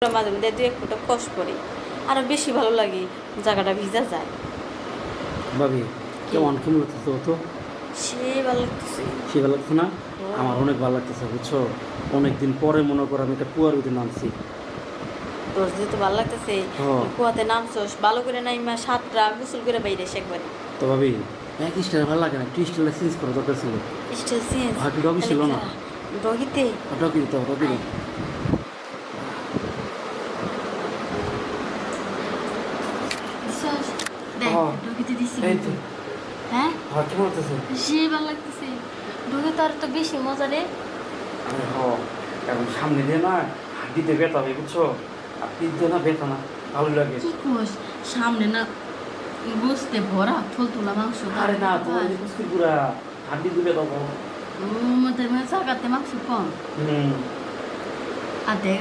মাঝে মধ্যে দু এক ফুটা কষ পড়ে আরও বেশি ভালো লাগে জায়গাটা ভিজা যায়। ভাবি কেমন কেমন লাগতেছে তো সে ভালো লাগতেছে। সে ভালো লাগছে না? আমার অনেক ভালো লাগতেছে বুঝছ? অনেকদিন পরে মনে করো আমি একটা কুয়ার ভিতরে নামছি। তোর যেহেতু ভালো লাগতেছে হ্যাঁ। কুয়াতে নামছস ভালো করে নাই মা সাতটা গোসল করে বাইরে এসে একবারে। তো ভাবি এক স্টাইল ভালো লাগে না? একটু স্টাইল চেঞ্জ করা দরকার ছিল। চেঞ্জ কি doggy ছিল না? ডগিতে ওটা কি দিতে দেখ হ্যাঁ। ডগিতে দিছি তো। হ্যাঁ? হ্যাঁ কেমন লাগতেছে সে ভালো লাগতেছে ডগে তো আর তো বেশি মজা রে। এখন সামনে দিয়ে না হাঁটিতে ব্যথা হবে বুঝছ? আর দিয়ে না ব্যথা না ভালো লাগে। কি কোস? সামনে না গোস্তে ভরা থল তোলা মাংস আরে না তোমার কুস্কুর পুরা দিয়ে ব্যথা পাবো মধ্যে মানে জায়গাতে মাংস কম। হুম। আর দেখ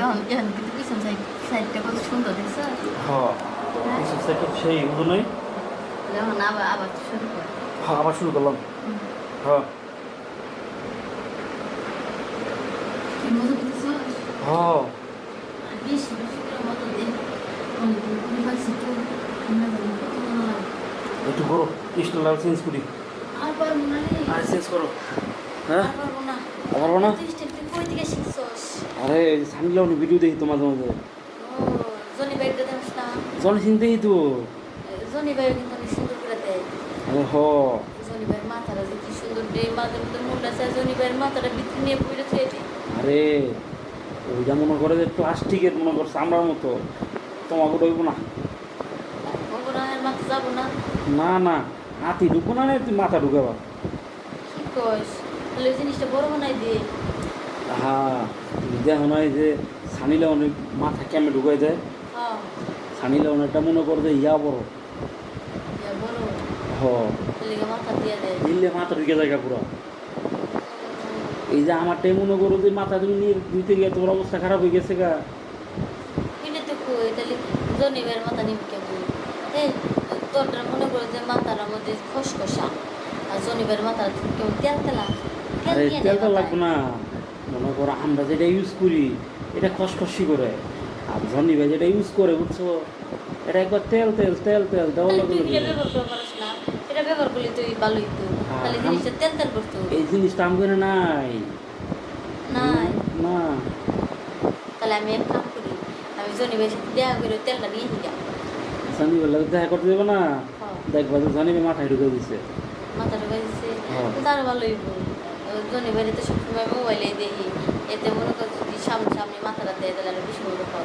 কিন্তু পিছন সাইড সাইডটা কত সুন্দর দেখছ? হ কিছু সেটা সেই এখন আবার আবার শুরু হ্যাঁ আবার শুরু করলাম। হ্যাঁ। হ্যাঁ। একটু করো কৃষ্ণ লাল চেঞ্জ করি। আর চেঞ্জ করো। হ্যাঁ? পারব না। আরে সামনে অনেক ভিডিও দেখি তো মাঝে মাঝে জনি ভাইটা দেখ তো। জনি ভাই কিন্তু অনেক সুন্দর আরে হ জনি মাথাটা যে কি সুন্দর দেয় মাঝে মধ্যে মুন্ডা চায় জনি ভাইয়ের মাথাটা ভিতরে নিয়ে পড়ে থুয়ে দিই আরে ওইটা মনে করে যে প্লাস্টিকের মনে করছে চামড়ার মতো। তোমাকে ডইব না। মাথা যাব না। না না হাতি ঢুকবো না তুই মাথা ঢুকাবা। কি কস তাহলে ওই জিনিসটা বড় বানাই দিয়ে হ্যাঁ দেখো নয় যে সানি লেওনের মাথা কেমনে ঢুকাই দেয়? হ্যাঁ। সানি লেওনেরটা মনে করে যে ইয়া বড়। মাথা ঢুকে যায় পুরো। এই যে আমারটাই মনে করো যে মাথা তুমি নিয়ে দিতে গিয়ে অবস্থা খারাপ হয়ে গেছে গা। মাথা মনে করে যে মাথার মধ্যে খসখসা। আর তেল। লাগবে না। মনে করো আমরা যেটা ইউজ করি এটা খসখসি করে। আর জনি ভাই যেটা ইউজ করে বুঝছ? এটা একবার তেল তেল তেল তেল দেওয়া লাগবে এটা ব্যবহার করলে তুই ভালোই তো। হ্যাঁ, তাহলে জিনিসটা তেল তেল করতো এই জিনিসটা আমাদের নাই। নাই? না। তাহলে আমি এক কাম করি আমি জনি সাথে দেখা করে তেলটা নিয়ে হিগা জনি লাগে দেখা করতে দেবে না? হ্যাঁ। দেখবা যে জনি মাথায় ঢুকে দিছে। মাথা ঢুকাই দিচ্ছে হ্যাঁ। তার ভালোই জনি বাড়িতে সবসময় মোবাইলে দেখি। এতে মনে কর যদি সামনে সামনে মাথাটা দেয় তাহলে বেশি মনে কর